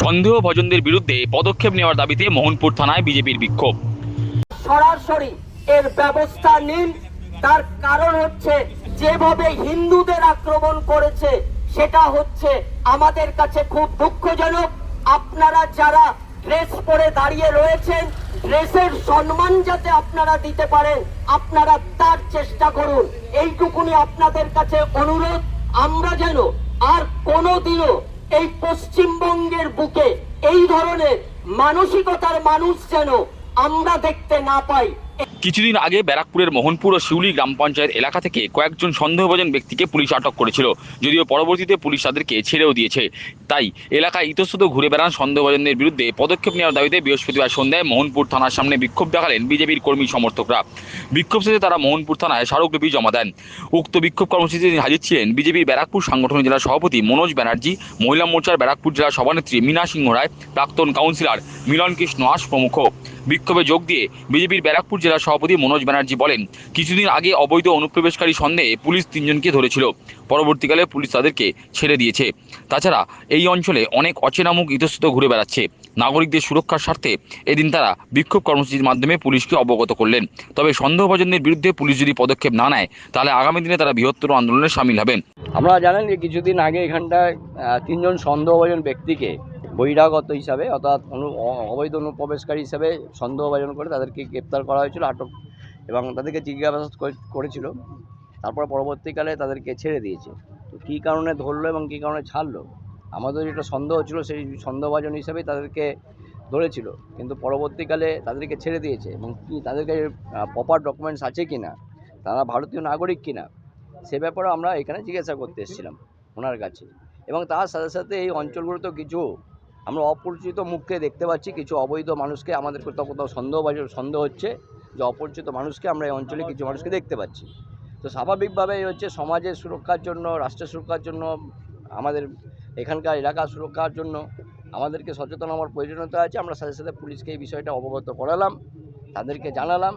সন্দেহভাজনদের বিরুদ্ধে পদক্ষেপ নেওয়ার দাবিতে মোহনপুর থানায় বিজেপির বিক্ষোভ। সরাসরি এর ব্যবস্থা নিন। তার কারণ হচ্ছে যেভাবে হিন্দুদের আক্রমণ করেছে, সেটা হচ্ছে আমাদের কাছে খুব দুঃখজনক। আপনারা যারা ড্রেস পরে দাঁড়িয়ে রয়েছেন, ড্রেসের সম্মান যাতে আপনারা দিতে পারেন, আপনারা তার চেষ্টা করুন। এইটুকুনি আপনাদের কাছে অনুরোধ, আমরা যেন আর কোনোদিনও এই পশ্চিমবঙ্গের বুকে এই ধরনের মানসিকতার মানুষ যেন আমরা দেখতে না পাই কিছুদিন আগে ব্যারাকপুরের মোহনপুর ও শিউলি গ্রাম পঞ্চায়েত এলাকা থেকে কয়েকজন সন্দেহভাজন ব্যক্তিকে পুলিশ আটক করেছিল, যদিও পরবর্তীতে পুলিশ তাদেরকে ছেড়েও দিয়েছে। তাই এলাকায় ইতস্তত ঘুরে বেড়ান সন্দেহভাজনদের বিরুদ্ধে পদক্ষেপ নেওয়ার দাবিতে বৃহস্পতিবার সন্ধ্যায় মোহনপুর থানার সামনে বিক্ষোভ দেখালেন বিজেপির কর্মী সমর্থকরা। বিক্ষোভ শেষে তারা মোহনপুর থানায় স্মারকলিপি জমা দেন। উক্ত বিক্ষোভ কর্মসূচিতে হাজির ছিলেন বিজেপির ব্যারাকপুর সাংগঠনিক জেলা সভাপতি মনোজ ব্যানার্জি, মহিলা মোর্চার ব্যারাকপুর জেলা সভানেত্রী মীনা সিংহ রায়, প্রাক্তন কাউন্সিলর মিলন কৃষ্ণ আস প্রমুখ। বিক্ষোভে যোগ দিয়ে বিজেপির ব্যারাকপুর জেলা সভাপতি মনোজ ব্যানার্জি বলেন, কিছুদিন আগে অবৈধ অনুপ্রবেশকারী সন্দেহে পুলিশ তিনজনকে ধরেছিল। পরবর্তীকালে পুলিশ তাদেরকে ছেড়ে দিয়েছে। তাছাড়া এই অঞ্চলে অনেক অচেনা মুখ ইতস্তত ঘুরে বেড়াচ্ছে। নাগরিকদের সুরক্ষার স্বার্থে এদিন তারা বিক্ষোভ কর্মসূচির মাধ্যমে পুলিশকে অবগত করলেন। তবে সন্দেহভাজনদের বিরুদ্ধে পুলিশ যদি পদক্ষেপ না নেয়, তাহলে আগামী দিনে তারা বৃহত্তর আন্দোলনে সামিল হবেন। আপনারা জানেন যে কিছুদিন আগে এখানটায় তিনজন সন্দেহভাজন ব্যক্তিকে বহিরাগত হিসাবে অর্থাৎ অনু অবৈধ অনুপ্রবেশকারী হিসাবে সন্দেহভাজন করে তাদেরকে গ্রেপ্তার করা হয়েছিল, আটক এবং তাদেরকে জিজ্ঞাসাবাদ করে- করেছিল। তারপর পরবর্তীকালে তাদেরকে ছেড়ে দিয়েছে। তো কী কারণে ধরলো এবং কী কারণে ছাড়লো? আমাদের যেটা সন্দেহ ছিল সেই সন্দেহভাজন হিসাবেই তাদেরকে ধরেছিল। কিন্তু পরবর্তীকালে তাদেরকে ছেড়ে দিয়েছে এবং কি তাদেরকে প্রপার ডকুমেন্টস আছে কি না তারা ভারতীয় নাগরিক কি না সে ব্যাপারে আমরা এখানে জিজ্ঞাসা করতে এসেছিলাম ওনার কাছে। এবং তার সাথে সাথে এই অঞ্চলগুলোতেও কিছু আমরা অপরিচিত মুখকে দেখতে পাচ্ছি, কিছু অবৈধ মানুষকে আমাদের কোথাও কোথাও সন্দেহ সন্দেহ হচ্ছে যে অপরিচিত মানুষকে আমরা এই অঞ্চলে কিছু মানুষকে দেখতে পাচ্ছি। তো স্বাভাবিকভাবেই হচ্ছে সমাজের সুরক্ষার জন্য, রাষ্ট্রের সুরক্ষার জন্য, আমাদের এখানকার এলাকার সুরক্ষার জন্য আমাদেরকে সচেতন হওয়ার প্রয়োজনীয়তা আছে। আমরা সাথে সাথে পুলিশকে এই বিষয়টা অবগত করালাম, তাদেরকে জানালাম।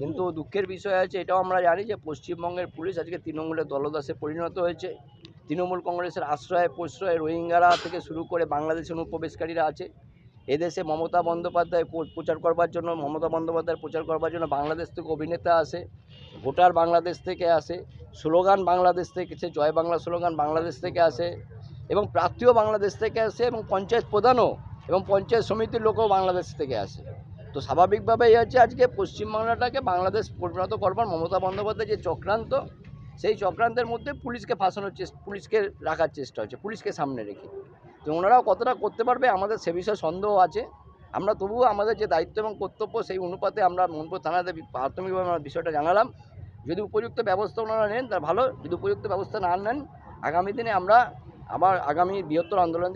কিন্তু দুঃখের বিষয় আছে, এটাও আমরা জানি যে পশ্চিমবঙ্গের পুলিশ আজকে তৃণমূলের দলদাসে পরিণত হয়েছে। তৃণমূল কংগ্রেসের আশ্রয় প্রশ্রয় রোহিঙ্গারা থেকে শুরু করে বাংলাদেশের অনুপ্রবেশকারীরা আছে। এদেশে মমতা বন্দ্যোপাধ্যায় প্রচার করবার জন্য, মমতা বন্দ্যোপাধ্যায় প্রচার করবার জন্য বাংলাদেশ থেকে অভিনেতা আসে, ভোটার বাংলাদেশ থেকে আসে, স্লোগান বাংলাদেশ থেকে আসে জয় বাংলা স্লোগান বাংলাদেশ থেকে আসে এবং প্রার্থীও বাংলাদেশ থেকে আসে এবং পঞ্চায়েত প্রধানও এবং পঞ্চায়েত সমিতির লোকও বাংলাদেশ থেকে আসে। তো স্বাভাবিকভাবে এই হচ্ছে আজকে পশ্চিমবাংলাটাকে বাংলাদেশ পরিণত করবার মমতা বন্দ্যোপাধ্যায় যে চক্রান্ত সেই চক্রান্তের মধ্যে পুলিশকে ফাঁসানোর চেষ্টা পুলিশকে রাখার চেষ্টা হচ্ছে, পুলিশকে সামনে রেখে। তো ওনারাও কতটা করতে পারবে আমাদের সে বিষয়ে সন্দেহ আছে। আমরা তবুও আমাদের যে দায়িত্ব এবং কর্তব্য সেই অনুপাতে আমরা মনপুর থানাতে প্রাথমিকভাবে আমরা বিষয়টা জানালাম। যদি উপযুক্ত ব্যবস্থা ওনারা নেন তা ভালো। যদি উপযুক্ত ব্যবস্থা না নেন, আগামী দিনে আমরা আবার আগামী বৃহত্তর আন্দোলন